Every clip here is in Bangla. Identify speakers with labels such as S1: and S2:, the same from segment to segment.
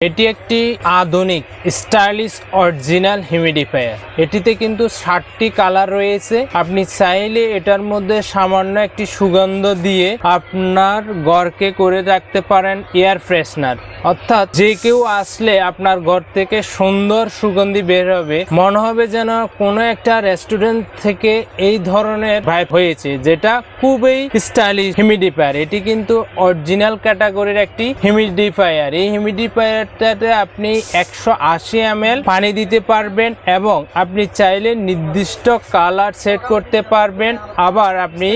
S1: এটি একটি আধুনিক, স্টাইলিশ, অরিজিনাল হিউমিডিফায়ার এটিতে কিন্তু ষাটটি কালার রয়েছে। আপনি চাইলে এটার মধ্যে সামান্য একটি সুগন্ধ দিয়ে আপনার ঘরকে করে রাখতে পারেন এয়ার ফ্রেশনার অর্থাৎ যে কেউ আসলে আপনার ঘর থেকে সুন্দর সুগন্ধি বের হবে, মনে হবে যেন কোনো একটা রেস্টুরেন্ট থেকে এই ধরনের ভাইব হয়েছে, যেটা খুবই স্টাইলিশ হিউমিডিফায়ার এটি কিন্তু অরিজিনাল ক্যাটাগরির একটি হিউমিডিফায়ার এই হিউমিডিফায়ারটাতে আপনি একশো আশি এম পানি দিতে পারবেন এবং আপনি চাইলে নির্দিষ্ট কালার সেট করতে পারবেন। আবার আপনি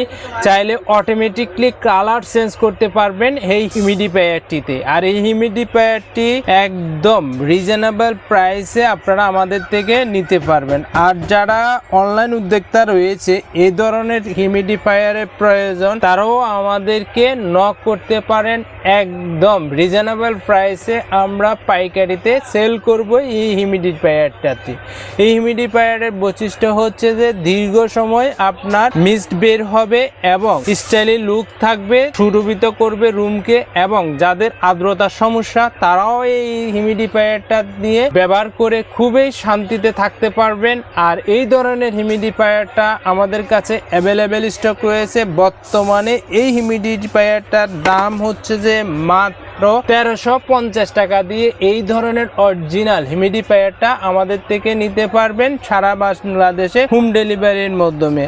S1: চাইলে অটোমেটিকলি কালার চেঞ্জ করতে পারবেন এই হিউমিডিফায়ারটিতে আর এই হিউমিডিফায়ারটি একদম রিজনেবল প্রাইসে আপনারা আমাদের থেকে নিতে পারবেন। আর যারা অনলাইন উদ্যোক্তা রয়েছে এই ধরনের হিউমিডিফায়ারের প্রয়োজন, তারাও আমাদেরকে নক করতে পারেন একদম রিজনেবল প্রাইসে আমরা পাইকারিতে সেল করব এই হিউমিডিফায়ারটাতে এই হিউমিডিফায়ারের বৈশিষ্ট্য হচ্ছে যে দীর্ঘ সময় আপনার মিস্ট বের হবে এবং স্টাইলি লুক থাকবে, সুরভিত করবে রুমকে এবং যাদের আর্দ্রতার সমস্যা তারাও এই হিউমিডিফায়ারটা দিয়ে ব্যবহার করে খুবই শান্তিতে থাকতে পারবেন। আর এই ধরনের হিউমিডিফায়ারটা আমাদের কাছে অ্যাভেলেবেল স্টক রয়েছে। বর্তমানে এই হিউমিডিফায়ারটার দাম হচ্ছে যে মাত্র তেরোশো পঞ্চাশ টাকা দিয়ে এই ধরনের অরিজিনাল হিউমিডিফায়ারটা আমাদের থেকে নিতে পারবেন সারা বাংলাদেশে হোম ডেলিভারির মাধ্যমে।